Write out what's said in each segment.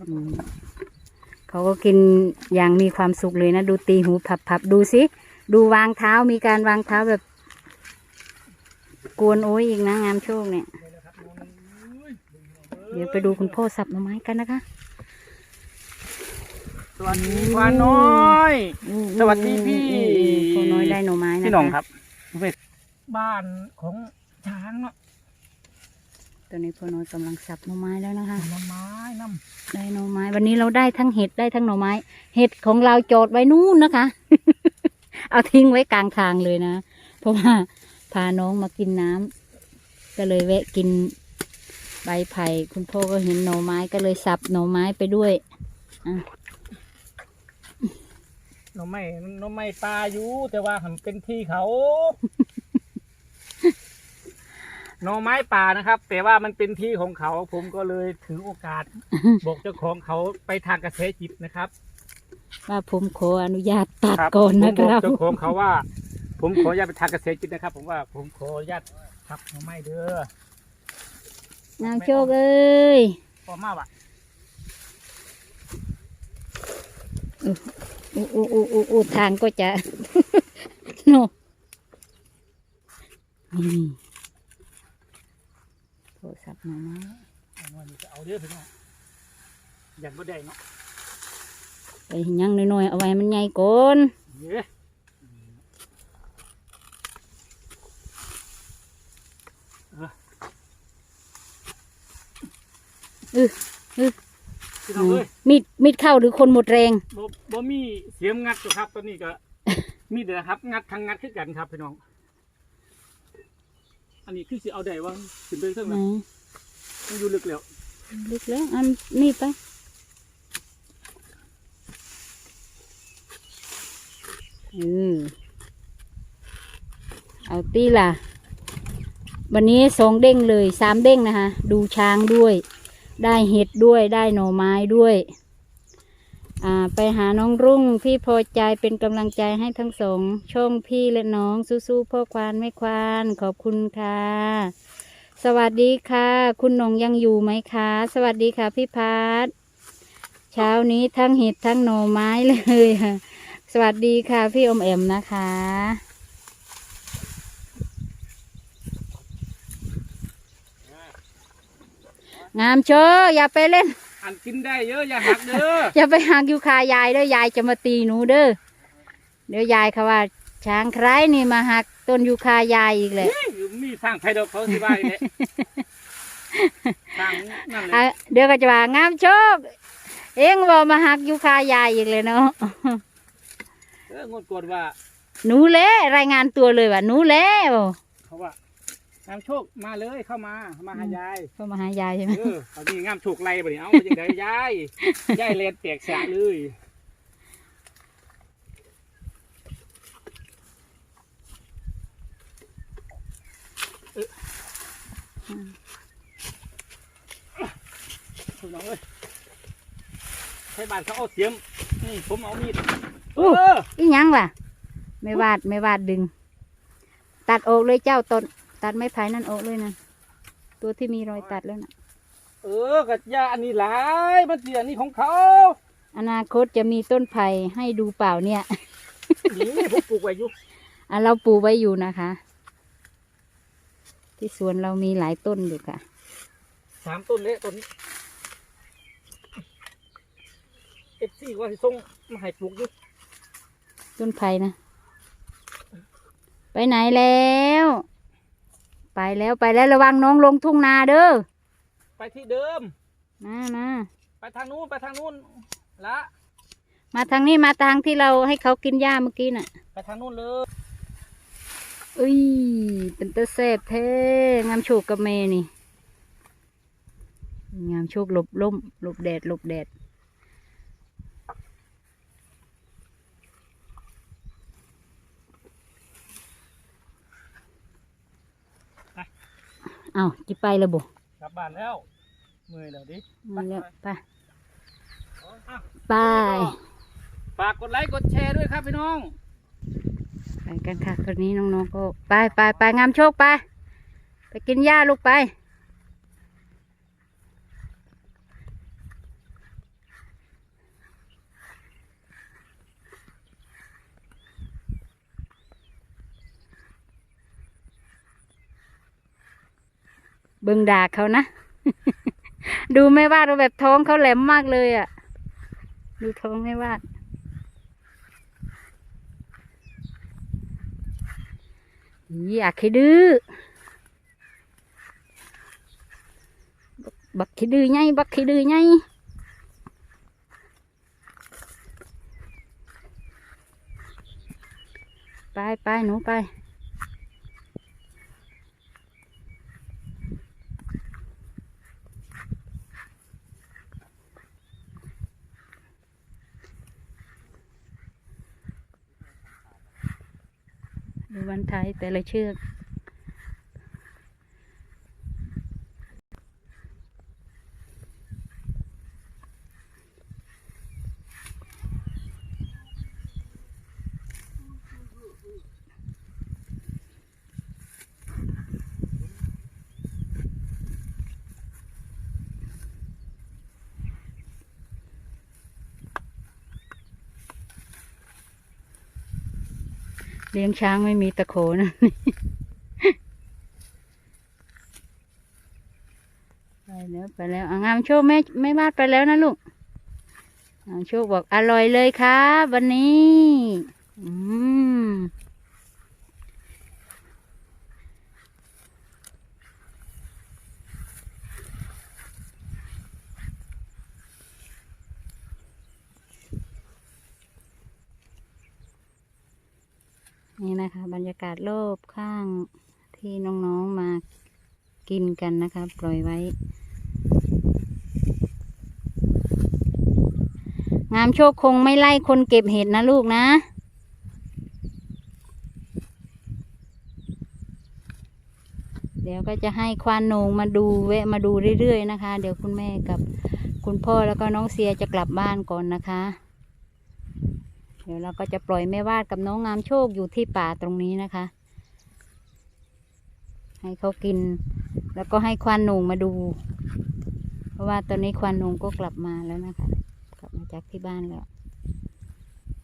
อืมเขาก็กินอย่างมีความสุขเลยนะ ดูตีหูพับพับดูสิ ดูวางเท้ามีการวางเท้าแบบ กวนโอ้ยอีกนะงามโชคเนี่ย เดี๋ยวไปดูคุณพ่อสับหน่อไม้กันนะคะ สวัสดีควานน้อยอู้สวัสดีพี่อู้อู้พ่อน้อยได้หน่อไม้นะคะพี่หน้องครับ บ้านของช้างเนาะ ตอนนี้พ่อน้อยกำลังสับหน่อไม้แล้วนะคะผลไม้น้ได้หน่อไม้ วันนี้เราได้ทั้งเห็ดได้ทั้งหน่อไม้ เห็ดของเราจอดไว้นู่นนะคะ เอาทิ้งไว้กลางทางเลยนะ เพราะว่าพาน้องมากินน้ำก็เลยแวะกินใบไผ่คุณพ่อก็เห็นหน่อไม้ก็เลยสับหน่อไม้ไปด้วยำหน่อไม้หน่อไม้ปลาอยู่ แต่ว่าหันเป็นที่เขา หน่อไม้ป่านะครับ แต่ว่ามันเป็นที่ของเขาผมก็เลยถือโอกาส บอกเจ้าของเขาไปทางกระแสจิตนะครับว่าผมขออนุญาตตัดครับก่อนผมนะบคอกรับเจ้าของเขาว่า ผมขออนุญาตไปทางเกษตรจิตนะครับ ผมว่าผมขออนุญาตทับหน่อไม้เด้อนางโชคเอ้ยพอมาว่ะอู้อู้อู้อู้อู้ทางก็จะ โนนี่ โทรศัพท์มาไหมเอามานี่จะเอาเด้อพี่น้องอยากบ่ได้เนาะไปยังน้อยๆเอาไว้มันใหญ่ก่อนเย้พี่น้องเอ้ยมีดมีดเข้าหรือคนหมดแรงบ่บ่มีเสียมงัดอยู่ครับตอนนี้ก็มีเด้อครับ งัดทางงัดขึ้นกันครับพี่น้อง อันนี้คือสิเอาได้ว่าขึ้นไปเท่าไหไหนร่ มันอยู่ลึกแล้วลึกแล้วอันมีดไปเออเอาตีล่ะ วันนี้สองเด้งเลยสามเด้งนะคะ ดูช้างด้วย ได้เห็ดด้วยได้หน่อไม้ด้วย อ่า ไปหาน้องรุ่งพี่พอใจเป็นกำลังใจให้ทั้งสองช่องพี่และน้องสู้ๆพ่อควานไม่ควาน ขอบคุณค่ะ สวัสดีค่ะ คุณหนงยังอยู่ไหมคะ สวัสดีค่ะพี่พัดเช้านี้ทั้งเห็ดทั้งหน่อไม้เลยค่ะ สวัสดีค่ะพี่อมแอมนะคะ งามโชว์อย่าไปเล่น อันกินได้เยอะอย่าหักเด้ออย่าไปหักอยู่คายายเด้อยายจะมาตีหนูเด้อเดี๋ยวยายเขาว่าช้างใครนี่มาหักต้นยูคายายอีกเลยเฮ้ยมี สร้างไฟดอกเขาสิว่าอีกเลยสร้างนั่นเลอะยเดี๋ยวก็จะว่างามโชค เอ็งบอกมาหักยูคายายอีกเลยเนาะ เอองดกดว่า หนูเล่รายงานตัวเลยว่าหนูเล่บอกเขาว่างามโชคมาเลยเข้ามามาหายายเข้ามาหายายใช่ไหม เออเอานี่งามโชคไรบ่เนี่ยเอาไปยังไงยาย ยายเลนแตกสะเลยเออ คุณน้องเอ้ยใช้บานเขาเอาเสียมนี่ผมเอามีดเอออีหยังล่ะ ไม่วาดไม่วาดดึง ตัดออกเลยเจ้าต้นตัดไม้ไผ่นั่นออกเลยนะตัวที่มีรอยตัดแล้วนะเออกัดยาอันนี้หลายมันเสียนี่ของเขาอนาคตจะมีต้นไผ่ให้ดูเปล่าเนี่ย นี่ผมปลูกไว้อยู่อะเราปลูกไว้อยู่นะคะ ที่สวนเรามีหลายต้นอยู่ค่ะสามต้นเละต้นเอฟซีว่าสิส่งมาให้ปลูกอยู่ต้นไผ่นะ ไปไหนแล้ว ไปแล้วไปแล้วระวังน้องลงทุ่งนาเด้อไปที่เดิม มามาไปทางนู้นไปทางนู้นละ มาทางนี้มาทางที่เราให้เขากินหญ้าเมื่อกี้น่ะ ไปทางนู้นเลย อุ้ย เป็นตะแซ่บแท้งามโชคกับเมนี่ งามโชคหลบล่มหลบแดดหลบแดดเอาจิไปแล้วบ่กลับบ้านแล้วเมื่อยแล้วดิมาแล้วไปอะไปฝากกดไลค์กดแชร์ด้วยครับพี่น้อง ไปกันค่ะคนนี้น้องๆก็ไปไปไปงามโชคไป ไปกินหญ้าลูกไป เบิ่งดาเขานะ ดูไม่ว่าเราแบบท้องเขาแหลมมากเลยอะ่ะ ดูท้องไม่ว่า อยากให้ดื้อบักขี้ดื้อไงบักขี้ดื้อไงไปไปหนูไป ไทยแต่ละเชือก เลี้ยงช้างไม่มีตะโขนะไปแล้วไปแล้วอะงามโชคแม่แม่บ้านไปแล้วนะลูกงามโชคบอกอร่อยเลยครับวันนี้ อืมนี่นะคะ บรรยากาศรอบข้างที่น้องๆมากินกันนะคะ ปล่อยไว้ งามโชคคงไม่ไล่คนเก็บเห็ดนะลูกนะ เดี๋ยวก็จะให้ควานนงมาดูแวะมาดูเรื่อยๆนะคะ เดี๋ยวคุณแม่กับคุณพ่อแล้วก็น้องเสียจะกลับบ้านก่อนนะคะ เดี๋ยวเราก็จะปล่อยแม่วาดกับน้องงามโชคอยู่ที่ป่าตรงนี้นะคะ ให้เขากิน แล้วก็ให้ควานหนงมาดู เพราะว่าตอนนี้ควานหนงก็กลับมาแล้วนะคะ กลับมาจากที่บ้านแล้ว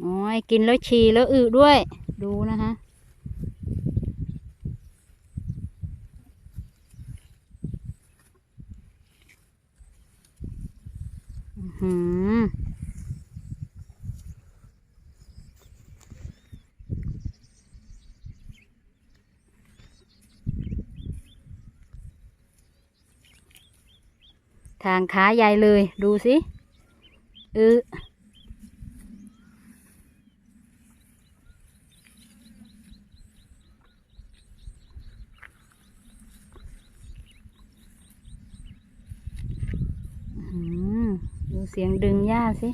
โอ้ยกินแล้วฉี่แล้วอึด้วย ดูนะคะอื้อหือ ทางขาใหญ่เลยดูสิเอออื้อหือดูเสียงดึงหญ้าสิ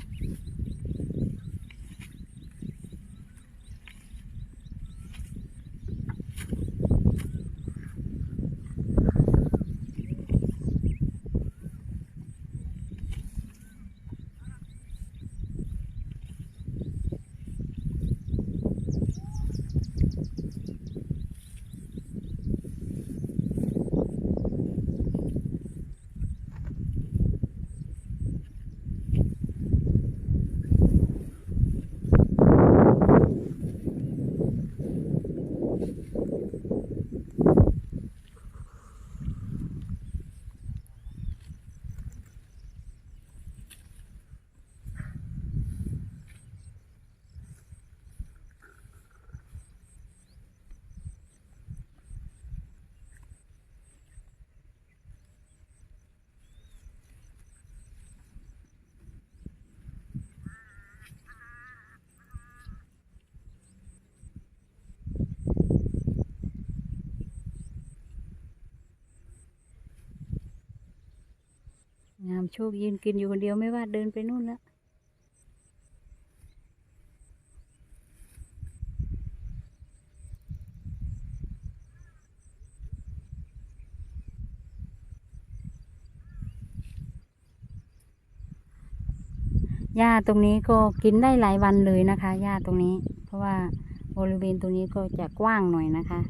โชคยืนกินอยู่คนเดียวไม่ว่าเดินไปนู่นแล้วหญ้าตรงนี้ก็กินได้หลายวันเลยนะคะหญ้าตรงนี้ เพราะว่าบริเวณตรงนี้ก็จะกว้างหน่อยนะคะ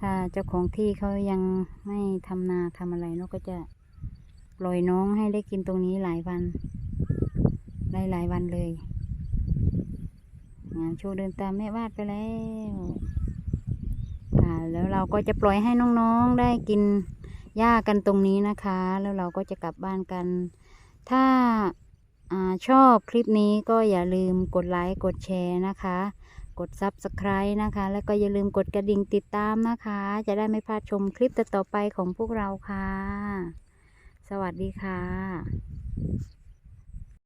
ถ้าเจ้าของที่เขายังไม่ทำนาทำอะไรเนาะก็จะ ล่อยน้องให้ได้กินตรงนี้หลายวันได้หลายวันเลยงานโชว์เดินตามแม่วาดไปแล้วค่ะแล้วเราก็จะปล่อยให้น้องๆได้กินหญ้ากันตรงนี้นะคะ แล้วเราก็จะกลับบ้านกัน ถ้าอาชอบคลิปนี้ก็อย่าลืมกดไลค์กดแชร์นะคะ กด Subscribe นะคะ แล้วก็อย่าลืมกดกระดิ่งติดตามนะคะ จะได้ไม่พลาดชมคลิปต่อๆไปของพวกเราค่ะ สวัสดีค่ะ